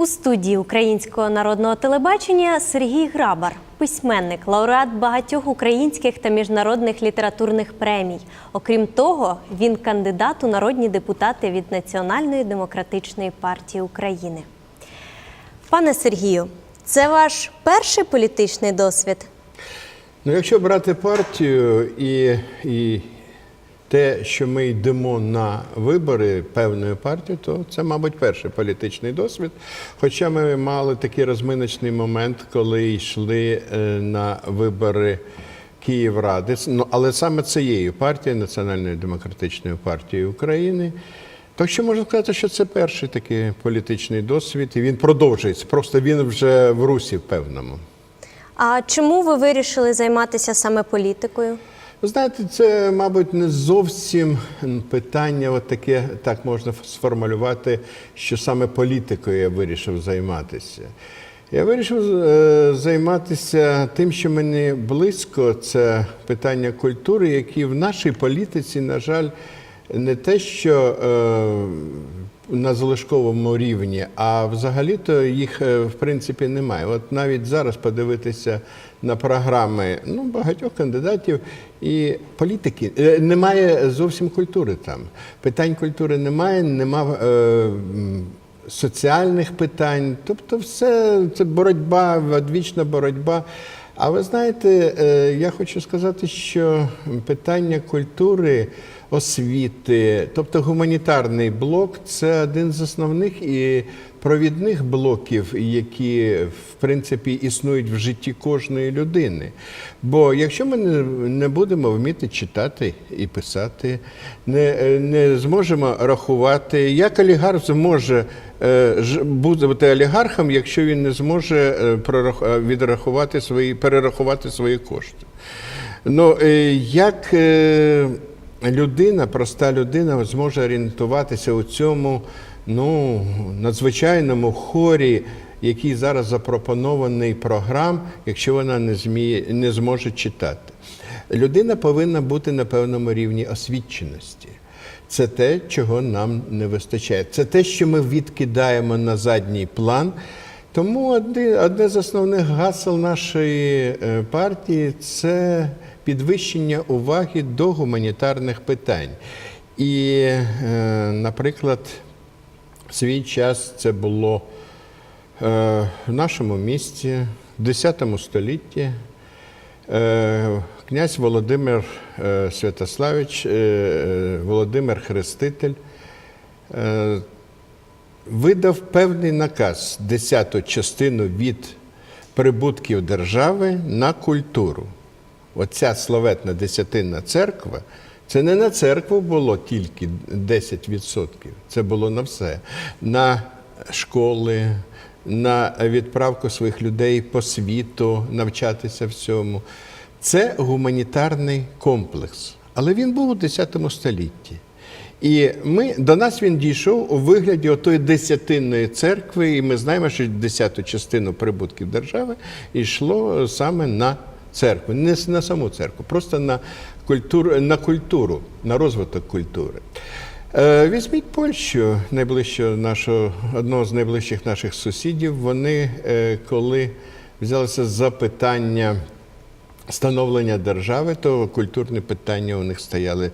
У студії Українського народного телебачення Сергій Грабар, письменник, лауреат багатьох українських та міжнародних літературних премій. Окрім того, він кандидат у народні депутати від Національної демократичної партії України. Пане Сергію, це ваш перший політичний досвід? Ну, якщо брати партію і, і те, що ми йдемо на вибори певної партії, то це, мабуть, перший політичний досвід. Хоча ми мали такий розминочний момент, коли йшли е, на вибори Київради, ну, але саме цією партією, Національною демократичною партією України. Так що можна сказати, що це перший такий політичний досвід, і він продовжується. Просто він вже в русі в певному. А чому ви вирішили займатися саме політикою? Ви знаєте, це, мабуть, не зовсім питання, от таке, так можна сформулювати, що саме політикою я вирішив займатися. Я вирішив е, займатися тим, що мені близько, це питання культури, які в нашій політиці, на жаль, не те, що е, на залишковому рівні, а взагалі-то їх е, в принципі немає. От навіть зараз подивитися на програми ну, багатьох кандидатів і політики е, немає зовсім культури там. Питань культури немає, немає. Е, Соціальних питань, тобто, все це боротьба, одвічна боротьба. А ви знаєте, е, я хочу сказати, що питання культури, освіти, тобто гуманітарний блок, це один з основних і провідних блоків, які в принципі існують в житті кожної людини. Бо якщо ми не, будемо вміти читати і писати, не, не зможемо рахувати, як олігарх зможе е, бути олігархом, якщо він не зможе е, е, відрахувати свої, перерахувати свої кошти. Ну, як людина, проста людина, зможе орієнтуватися у цьому ну, надзвичайному хорі, який зараз запропонований програм, якщо вона не, зміє, не зможе читати? Людина повинна бути на певному рівні освіченості. Це те, чого нам не вистачає. Це те, що ми відкидаємо на задній план. Тому одне, одне з основних гасел нашої е, партії це підвищення уваги до гуманітарних питань. І, е, наприклад, в свій час це було е, в нашому місті в X столітті. Е, Князь Володимир Святославич, Володимир Хреститель видав певний наказ, десяту частину від прибутків держави на культуру. Оця славетна десятинна церква, це не на церкву було тільки 10%, це було на все. На школи, на відправку своїх людей по світу, навчатися всьому. Це гуманітарний комплекс. Але він був у 10 столітті. І ми, до нас він дійшов у вигляді отої десятинної церкви, і ми знаємо, що десяту частину прибутків держави йшло саме на церкву, не на саму церкву, просто на культуру, на культуру, на розвиток культури. Е, Візьміть Польщу, найближчого нашого, одного з найближчих наших сусідів. Вони, е, коли взялися за питання становлення держави, то культурні питання у них стояли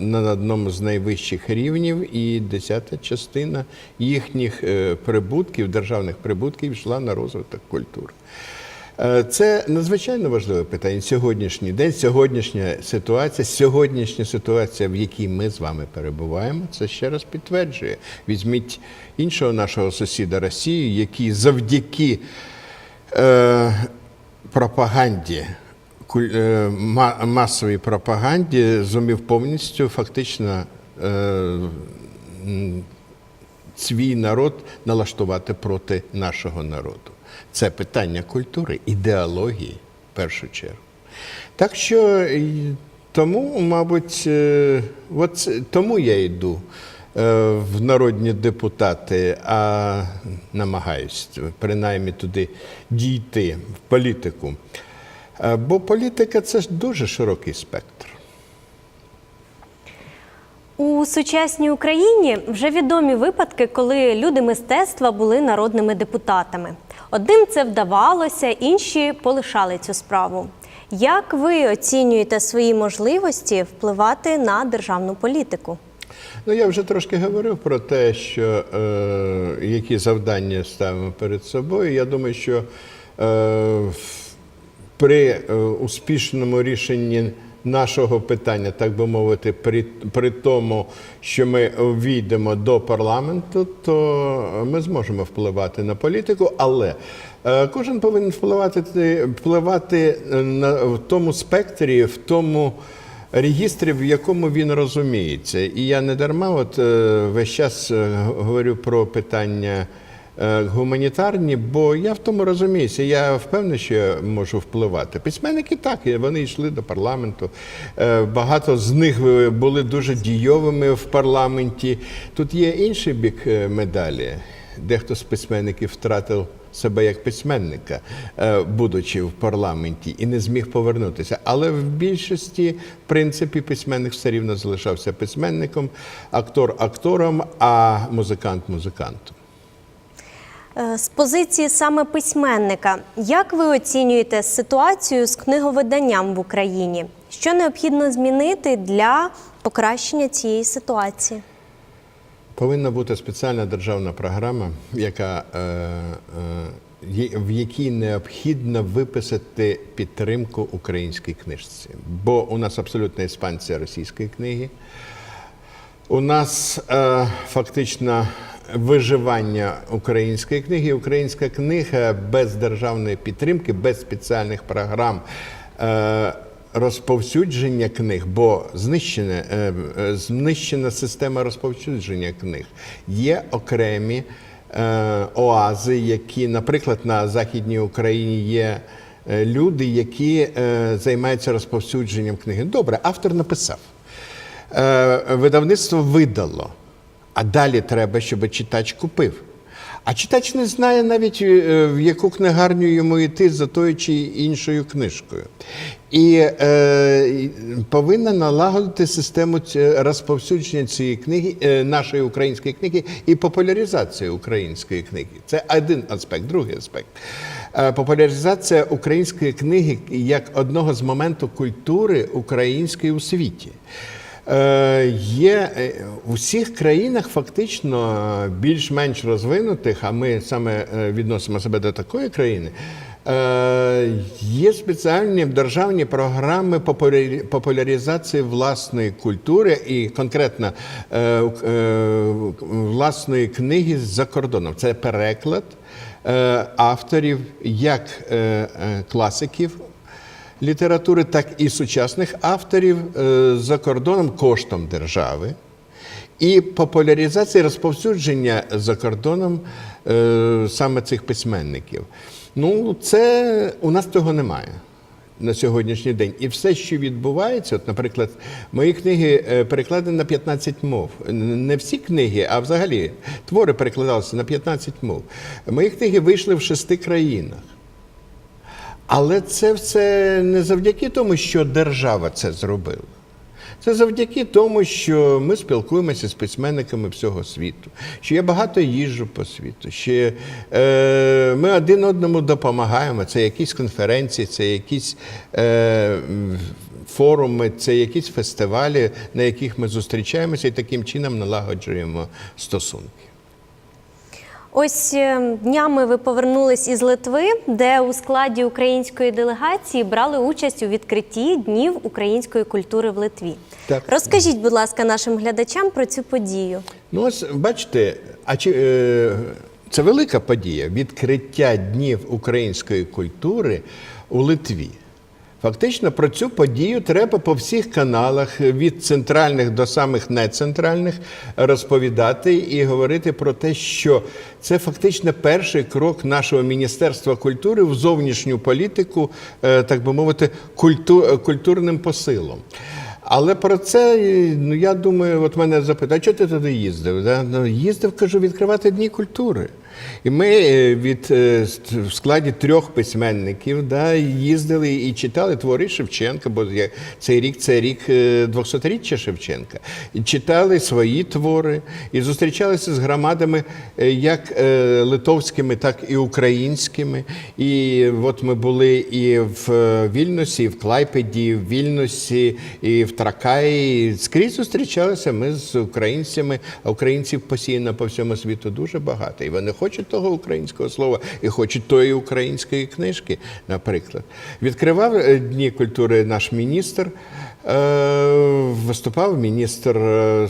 на одному з найвищих рівнів, і десята частина їхніх е, прибутків, державних прибутків, йшла на розвиток культури. Е, Це надзвичайно важливе питання. Сьогоднішній день, сьогоднішня ситуація, сьогоднішня ситуація, в якій ми з вами перебуваємо, це ще раз підтверджує. Візьміть іншого нашого сусіда Росію, який завдяки е, пропаганді, е, масовій пропаганді зумів повністю фактично е, свій народ налаштувати проти нашого народу. Це питання культури, ідеології в першу чергу. Так що тому, мабуть, е, от тому я йду е, в народні депутати, а намагаюсь принаймні туди дійти, в політику. Е, Бо політика це ж дуже широкий спектр. У сучасній Україні вже відомі випадки, коли люди мистецтва були народними депутатами. Одним це вдавалося, інші полишали цю справу. Як ви оцінюєте свої можливості впливати на державну політику? Ну, я вже трошки говорив про те, що е, які завдання ставимо перед собою. Я думаю, що е, при е, успішному рішенні нашого питання, так би мовити, при, при тому, що ми війдемо до парламенту, то ми зможемо впливати на політику, але е, кожен повинен впливати, впливати на, в тому спектрі, в тому регістрі, в якому він розуміється. І я не дарма от, е, весь час е, говорю про питання гуманітарні, бо я в тому розуміюся. Я впевнений, що я можу впливати. Письменники так, вони йшли до парламенту. Е, Багато з них е, були дуже дійовими в парламенті. Тут є інший бік е, медалі. Дехто з письменників втратив себе як письменника, е, будучи в парламенті, і не зміг повернутися. Але в більшості, в принципі, письменник все рівно залишався письменником, актор актором, а музикант музикантом. Е, З позиції саме письменника, як ви оцінюєте ситуацію з книговиданням в Україні? Що необхідно змінити для покращення цієї ситуації? Повинна бути спеціальна державна програма, яка, е, е, в якій необхідно виписати підтримку українській книжці. Бо у нас абсолютна іспанція російської книги. У нас фактично виживання української книги. Українська книга без державної підтримки, без спеціальних програм. Е, Розповсюдження книг, бо знищена, е, е, знищена система розповсюдження книг. Є окремі оази, які, наприклад, на Західній Україні є люди, які е, займаються розповсюдженням книги. Добре, автор написав. Е, видавництво видало, а далі треба, щоб читач купив. А читач не знає навіть е, в яку книгарню йому йти за тою чи іншою книжкою. І е, повинна налагодити систему розповсюдження цієї книги, е, нашої української книги і популяризацію української книги. Це один аспект, другий аспект. Е, Популяризація української книги як одного з моментів культури української у світі. Е, Є е, у всіх країнах фактично е, більш-менш розвинутих, а ми саме е, відносимо себе до такої країни. е, Є спеціальні державні програми популяризації власної культури і конкретно е, е, власної книги з-за кордоном. Це переклад е, авторів як е, е, класиків літератури, так і сучасних авторів е, за кордоном коштом держави. І популяризація розповсюдження за кордоном е, саме цих письменників. Ну, це у нас цього немає на сьогоднішній день. І все, що відбувається, от, наприклад, мої книги е, перекладені на 15 мов. Не всі книги, а взагалі твори перекладалися на 15 мов. Мої книги вийшли в шести країнах. Але це все не завдяки тому, що держава це зробила. Це завдяки тому, що ми спілкуємося з письменниками всього світу, що я багато їжджу по світу, що е, ми один одному допомагаємо. Це якісь конференції, це якісь е, форуми, це якісь фестивалі, на яких ми зустрічаємося і таким чином налагоджуємо стосунки. Ось е, днями ви повернулись із Литви, де у складі української делегації брали участь у відкритті днів української культури в Литві. Так. Розкажіть, будь ласка, нашим глядачам про цю подію. Ну, ось бачите, а чи е, це велика подія відкриття днів української культури у Литві. Фактично про цю подію треба по всіх каналах від центральних до самих нецентральних розповідати і говорити про те, що це фактично перший крок нашого Міністерства культури в зовнішню політику, е, так би мовити, культу- культурним посилом. Але про це, ну я думаю, от мене запитають, а чого ти туди їздив? Ну, їздив, кажу, відкривати дні культури. І ми е, від е, в складі трьох письменників да, їздили і читали твори Шевченка, бо цей рік це рік е, 200-річчя Шевченка. І читали свої твори і зустрічалися з громадами е, як е, литовськими, так і українськими. І от ми були і в е, Вільнюсі, і в Клайпеді, і в Вільнюсі, і в Тракаї. Скрізь зустрічалися ми з українцями, а українців посіяно по всьому світу дуже багато. І вони хочуть того українського слова, і хочуть тої української книжки, наприклад. Відкривав е, Дні культури наш міністр. Е, Виступав міністр, е,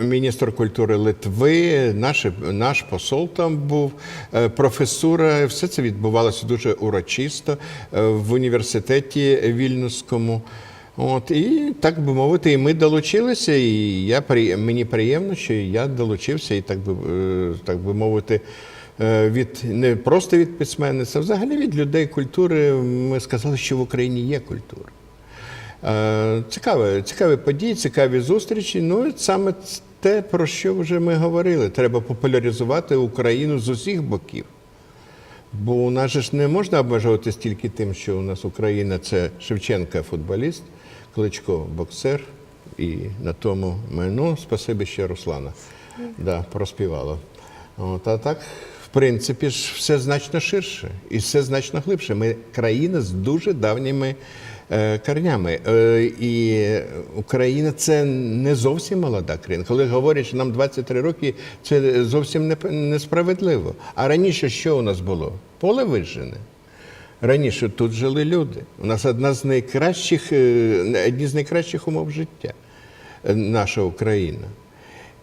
міністр культури Литви, наш, наш посол там був, професура. Все це відбувалося дуже урочисто в університеті Вільнюському. От, і так би мовити, і ми долучилися, і я, при- мені приємно, що я долучився, і так би, е, так би мовити, е, від не просто від письменництва, а взагалі від людей культури. Ми сказали, що в Україні є культура. Е, Цікаві, цікаві події, цікаві зустрічі. Ну, саме те, про що вже ми говорили. Треба популяризувати Україну з усіх боків. Бо у нас ж не можна обмежуватись тільки тим, що у нас Україна це Шевченка футболіст, Кличко боксер. І на тому ну, спасибі ще Руслана. Да, проспівала. От, а так, в принципі, ж все значно ширше і все значно глибше. Ми країна з дуже давніми е, корнями. Е, і Україна це не зовсім молода країна. Коли говорять, що нам 23 роки, це зовсім не- несправедливо. А раніше що у нас було? Поле вижжене. Раніше тут жили люди. У нас одна з найкращих, е, одні з найкращих умов життя е, наша Україна.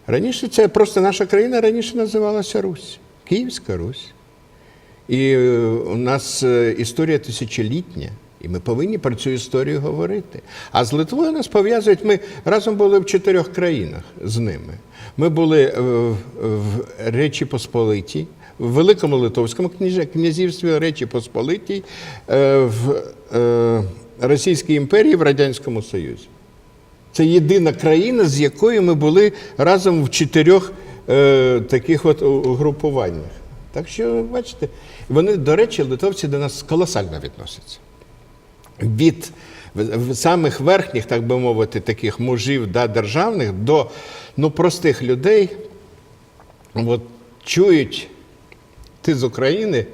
Раніше це просто наша країна раніше називалася Русь, Київська Русь. І е, у нас історія тисячолітня, і ми повинні про цю історію говорити. А з Литвою нас пов'язують. Ми разом були в чотирьох країнах з ними. Ми були в Речі Посполитій, в Великому Литовському князівстві Речі Посполитій, е, в е, Російській імперії, в Радянському Союзі. Це єдина країна, з якою ми були разом в чотирьох е, таких от угрупуваннях. Так що, бачите, вони, до речі, литовці до нас колосально відносяться. Від самих верхніх, так би мовити, таких мужів да, державних до ну, простих людей, от, чують ти з України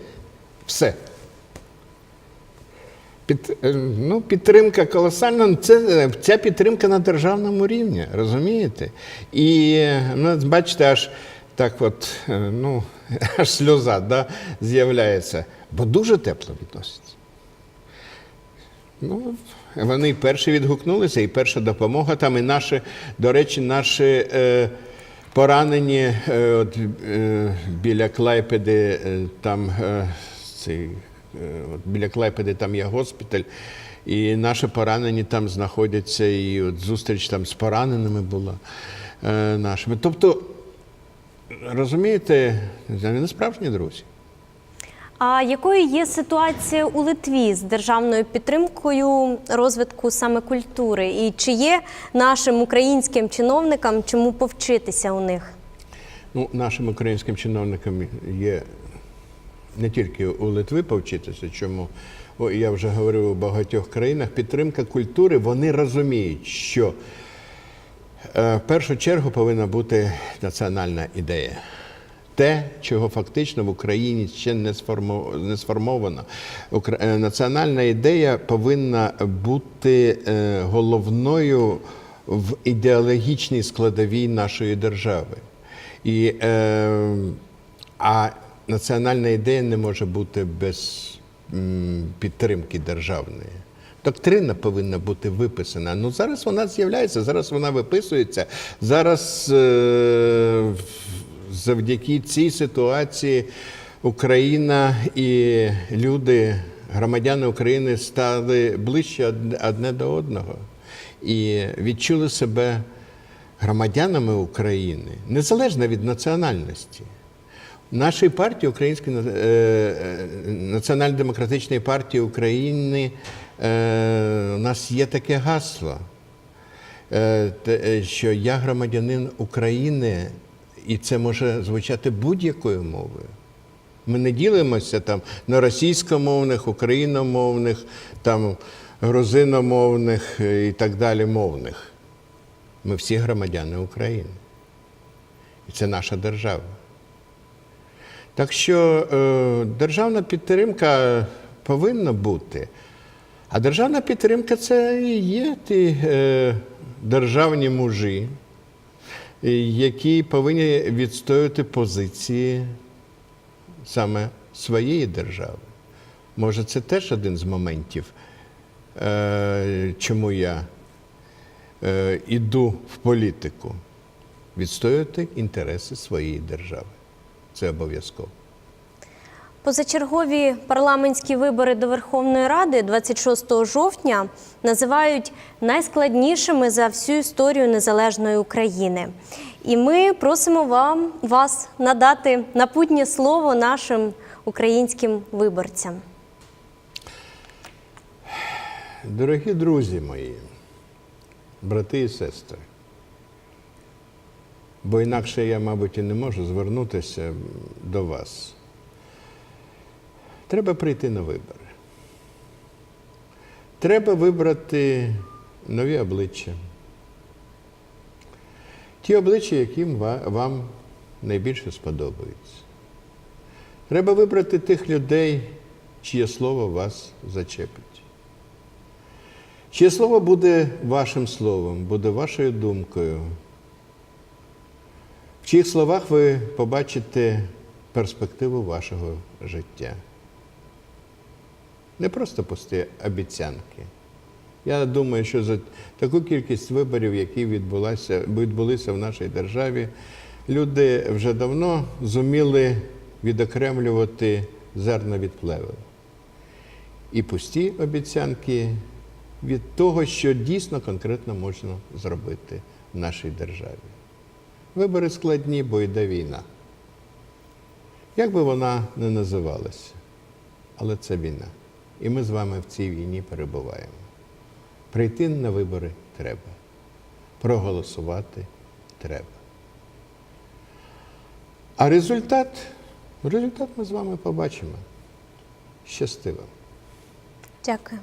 все. Під, е, ну, підтримка колосальна. Це, е, ця підтримка на державному рівні, розумієте? І е, ну, бачите, аж так от, ну, аж сльоза да, з'являється, бо дуже тепло відноситься. Ну, вони перші відгукнулися, і перша допомога там, і наші, до речі, наші е, поранені е, от, е, біля Клайпеди, е, там цей, от, біля Клайпеди там є госпіталь, і наші поранені там знаходяться, і от зустріч там з пораненими була нашими. Тобто, розумієте, вони справжні друзі. А якою є ситуація у Литві з державною підтримкою розвитку саме культури? І чи є нашим українським чиновникам чому повчитися у них? Ну, нашим українським чиновникам є не тільки у Литви повчитися, чому я вже говорив у багатьох країнах, підтримка культури, вони розуміють, що е, в першу чергу повинна бути національна ідея. Те, чого фактично в Україні ще не сформовано. Е, Національна ідея повинна бути е, головною в ідеологічній складовій нашої держави. І, е, а національна ідея не може бути без підтримки державної. Доктрина повинна бути виписана. Ну зараз вона з'являється, зараз вона виписується. Зараз е, завдяки цій ситуації Україна і люди, громадяни України стали ближче одне- до одного і відчули себе громадянами України незалежно від національності. Нашій партії Української е, е, Національно-демократичної партії України е, у нас є таке гасло, що я громадянин України І це може звучати будь-якою мовою. Ми не ділимося там на російськомовних, україномовних, там, грузиномовних е, і так далі мовних. Ми всі громадяни України. І це наша держава. Так що е, державна підтримка повинна бути. А державна підтримка це і є ті е, державні мужі, які повинні відстоювати позиції саме своєї держави. Може, це теж один з моментів, е, чому я е, іду в політику. Відстоювати інтереси своєї держави. Це обов'язково. Позачергові парламентські вибори до Верховної Ради 26 жовтня називають найскладнішими за всю історію незалежної України. І ми просимо вам вас надати напутнє слово нашим українським виборцям. Дорогі друзі мої, брати і сестри, бо інакше я, мабуть, і не можу звернутися до вас. Треба прийти на вибори. Треба вибрати нові обличчя. Ті обличчя, яким вам найбільше сподобаються. Треба вибрати тих людей, чиє слово вас зачепить. Чиє слово буде вашим словом, буде вашою думкою. В чиїх словах ви побачите перспективу вашого життя. Не просто пусті обіцянки. Я думаю, що за таку кількість виборів, які відбулися, відбулися в нашій державі, люди вже давно зуміли відокремлювати зерна від плевел і пусті обіцянки від того, що дійсно конкретно можна зробити в нашій державі. Вибори складні, бо йде війна. Як би вона не називалася, але це війна. І ми з вами в цій війні перебуваємо. Прийти на вибори треба. Проголосувати треба. А результат, результат ми з вами побачимо. Щастиво! Дякую.